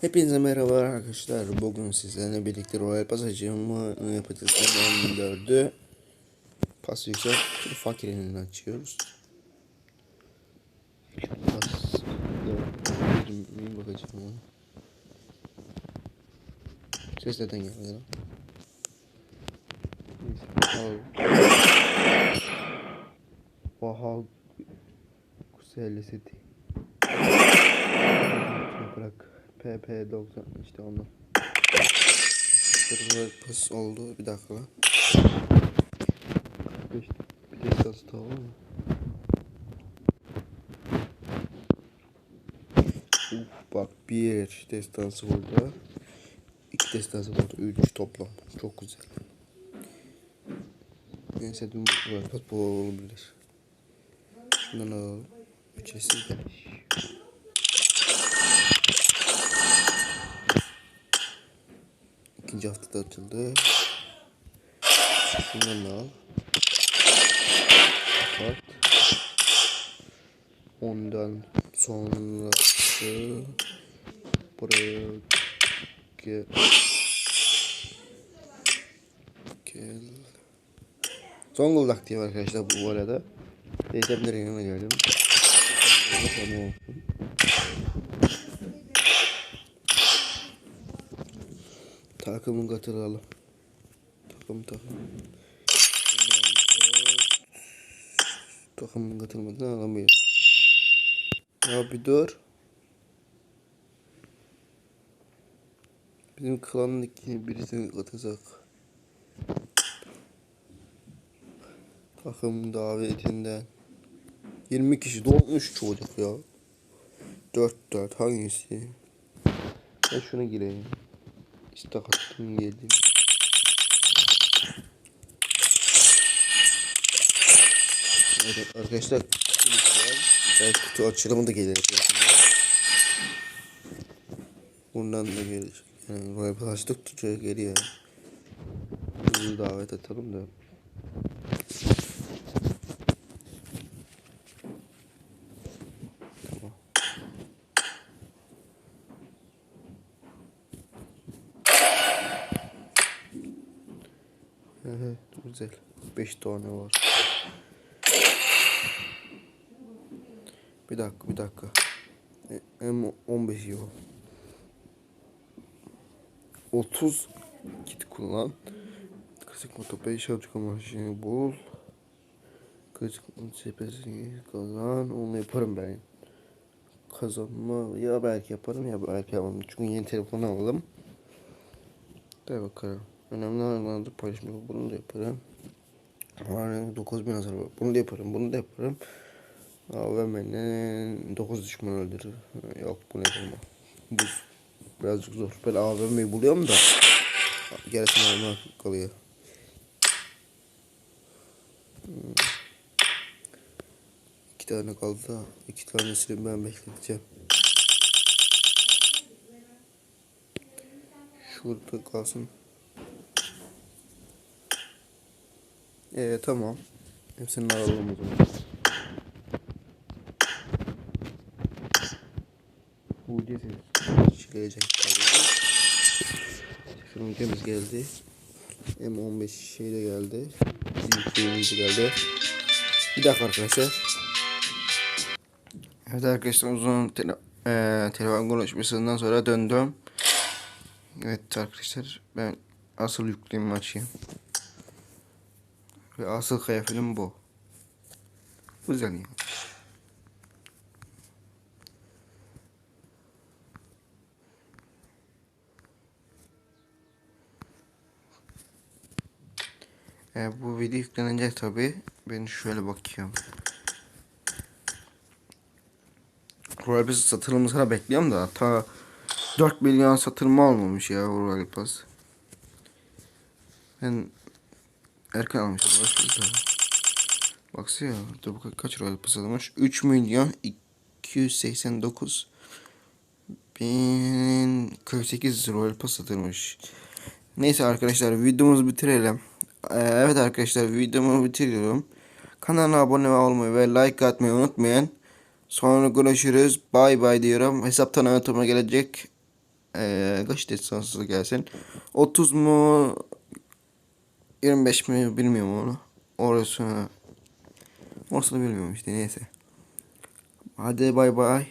Hepinize merhaba arkadaşlar. Bugün sizlerle birlikte Royal Pass yapacağız. Hemen dördü. Pas yüksek. Fakir açıyoruz. Pas. Bir bakacağım ona. Ses neden geldi lan? Oha. Güzel seti. Bırak. PP90 işte ondan. Kırmızı pas oldu. Bir dakika. 45 bir destansı daha var mı? Uf, bak bir destansı burada. İki destansı burada. Üç toplam. Çok güzel. Neyse dün bu bu olabilir. Şundan alalım. Üçesi de. İkinci haftada açıldı. Şundan da al. Kapat. Ondan sonrası buraya gel. Gel. Zonguldak diyeyim arkadaşlar bu arada. Teyzemlerin yanına geldim. Tamam Takımı katıralım. Takım takım. Takımın katılmadan alamayız. Ya bir dur. Bizim klandaki birisini katacak. Takım davetinden. 20 kişi dolmuş çocuk ya. 4 4 hangisi? Ben şuna gireyim. İstak attım geldim. Evet arkadaşlar. Ben kutu açılımı da gelecek. Bundan da gelecek. Yani Royal açtık tutuyor geliyor. Bizi davet edelim de. Tamam. Evet, güzel. 5 tane var. Bir dakika, bir dakika. E, Hem 15 yok. 30 kit kullan. Klasik moto 5 açık maşini bul. Klasik sepesini kazan. Onu yaparım ben. Kazanma ya belki yaparım ya belki yapamam. Çünkü yeni telefon alalım. De bakalım. Önemli olanlarda paylaşmak bunu da yaparım. Var 9000 hasar var. Bunu da yaparım. Bunu da yaparım. AVM'nin 9 düşman öldürür. Yok bunu yapamam. Bu birazcık zor. Ben AVM'yi buluyorum da gerisini normal kalıyor. Hmm. İki tane kaldı da iki tanesini ben bekleteceğim. Şurada kalsın. Ee tamam. Hepsini alalım o zaman. Bu diye gelecek. Teknolojimiz geldi. M15 şey de geldi. Büyük de geldi. Bir dakika arkadaşlar. Evet arkadaşlar uzun tele e, telefon konuşmasından sonra döndüm. Evet arkadaşlar ben asıl yükleyeyim açayım. Ve asıl kıyafetim bu. Güzel yani. E, bu video yüklenecek tabi. Ben şöyle bakıyorum. Royal Pass satılımı sıra bekliyorum da ta 4 milyon satılma olmamış ya Royal Pass. Ben erken almışım. Başka Baksana ya. Dur bakalım kaç Pass almış? 3 milyon 289 bin 48 Royal Pass satılmış. Neyse arkadaşlar videomuzu bitirelim. Ee, evet arkadaşlar videomu bitiriyorum. Kanala abone olmayı ve like atmayı unutmayın. Sonra görüşürüz. Bay bay diyorum. Hesap tanıtıma gelecek. Ee, kaç destansı gelsin. 30 mu 25 mi bilmiyorum onu. Orası orasını bilmiyorum işte neyse. Hadi bay bay.